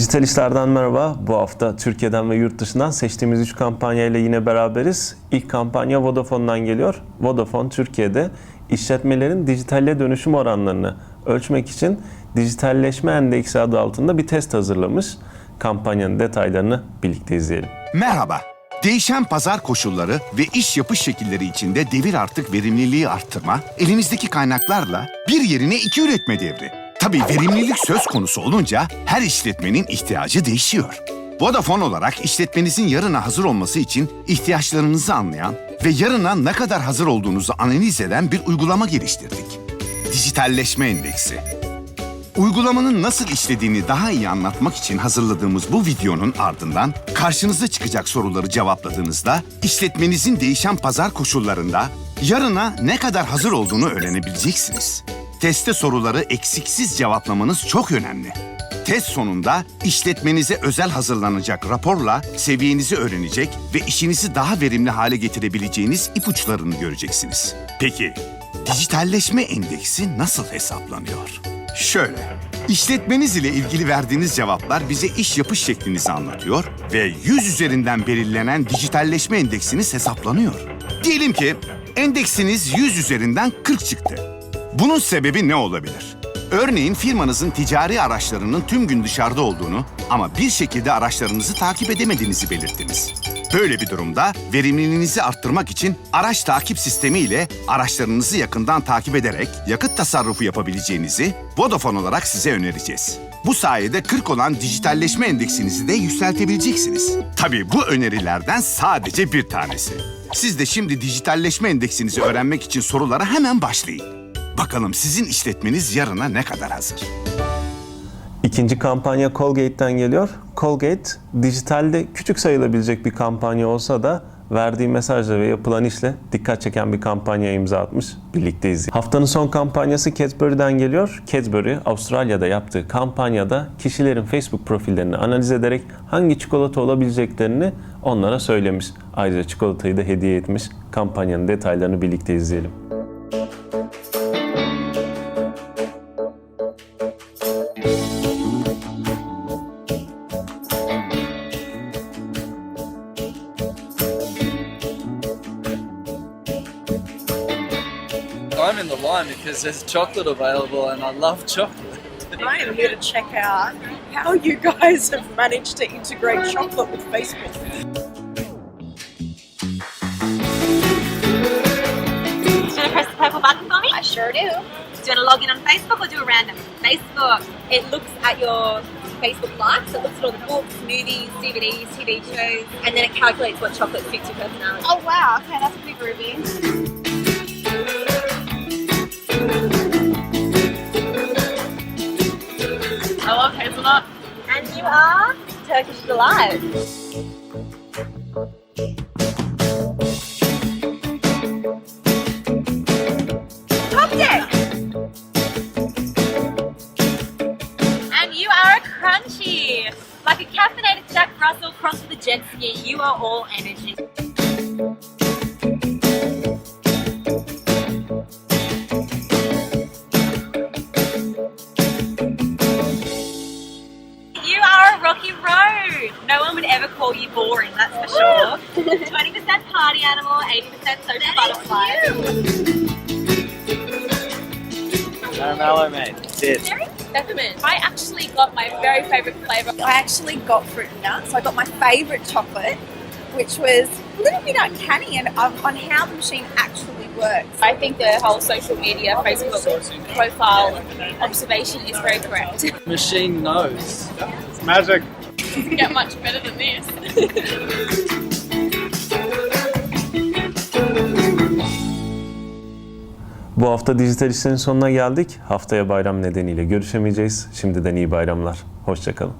Dijital işlerden merhaba. Bu hafta Türkiye'den ve yurt dışından seçtiğimiz 3 kampanya ile yine beraberiz. İlk kampanya Vodafone'dan geliyor. Vodafone Türkiye'de işletmelerin dijitalle dönüşüm oranlarını ölçmek için Dijitalleşme Endeksi adı altında bir test hazırlamış. Kampanyanın detaylarını birlikte izleyelim. Merhaba. Değişen pazar koşulları ve iş yapış şekilleri içinde devir artık verimliliği arttırma, elinizdeki kaynaklarla bir yerine iki üretme devri. Tabii verimlilik söz konusu olunca her işletmenin ihtiyacı değişiyor. Vodafone olarak işletmenizin yarına hazır olması için ihtiyaçlarınızı anlayan ve yarına ne kadar hazır olduğunuzu analiz eden bir uygulama geliştirdik. Dijitalleşme Endeksi. Uygulamanın nasıl işlediğini daha iyi anlatmak için hazırladığımız bu videonun ardından karşınıza çıkacak soruları cevapladığınızda işletmenizin değişen pazar koşullarında yarına ne kadar hazır olduğunu öğrenebileceksiniz. Teste soruları eksiksiz cevaplamanız çok önemli. Test sonunda işletmenize özel hazırlanacak raporla seviyenizi öğrenecek ve işinizi daha verimli hale getirebileceğiniz ipuçlarını göreceksiniz. Peki, dijitalleşme endeksi nasıl hesaplanıyor? Şöyle, işletmeniz ile ilgili verdiğiniz cevaplar bize iş yapış şeklinizi anlatıyor ve 100 üzerinden belirlenen dijitalleşme endeksiniz hesaplanıyor. Diyelim ki endeksiniz 100 üzerinden 40 çıktı. Bunun sebebi ne olabilir? Örneğin firmanızın ticari araçlarının tüm gün dışarıda olduğunu ama bir şekilde araçlarınızı takip edemediğinizi belirttiniz. Böyle bir durumda verimliliğinizi arttırmak için araç takip sistemi ile araçlarınızı yakından takip ederek yakıt tasarrufu yapabileceğinizi Vodafone olarak size önereceğiz. Bu sayede 40 olan dijitalleşme endeksinizi de yükseltebileceksiniz. Tabii bu önerilerden sadece bir tanesi. Siz de şimdi dijitalleşme endeksinizi öğrenmek için sorulara hemen başlayın. Bakalım sizin işletmeniz yarına ne kadar hazır? İkinci kampanya Colgate'den geliyor. Colgate dijitalde küçük sayılabilecek bir kampanya olsa da verdiği mesajla ve yapılan işle dikkat çeken bir kampanya imza atmış. Birlikte izleyelim. Haftanın son kampanyası Cadbury'den geliyor. Cadbury Avustralya'da yaptığı kampanyada kişilerin Facebook profillerini analiz ederek hangi çikolata olabileceklerini onlara söylemiş. Ayrıca çikolatayı da hediye etmiş. Kampanyanın detaylarını birlikte izleyelim. I'm in the line because there's chocolate available and I love chocolate. I am here to check out how you guys have managed to integrate chocolate with Facebook. Do you want to press the purple button for me? I sure do. Do you want to log in on Facebook or do a random? Facebook. It looks at your Facebook likes. It looks at all the books, movies, DVDs, TV shows, and then it calculates what chocolate suits your personality. Oh wow, okay, that's pretty groovy. Turkish Delight. Top deck. And you are a crunchy. Like a caffeinated Jack Russell crossed with a jet ski, you are all energy. You are a rocky road. No one would ever call you boring, that's for sure. 20% party animal, 80% social butterfly. Caramello, mate. That's it. Peppermint. I actually got my very favourite flavour. I actually got fruit and nuts. So I got my favourite chocolate, which was a little bit uncanny and um, on how the machine actually works. I think the whole social media, Facebook profile observation is very correct. Machine knows. It's Magic. Get much better than this. Bu hafta dijital işlerin sonuna geldik. Haftaya bayram nedeniyle görüşemeyeceğiz. Şimdiden iyi bayramlar. Hoşçakalın.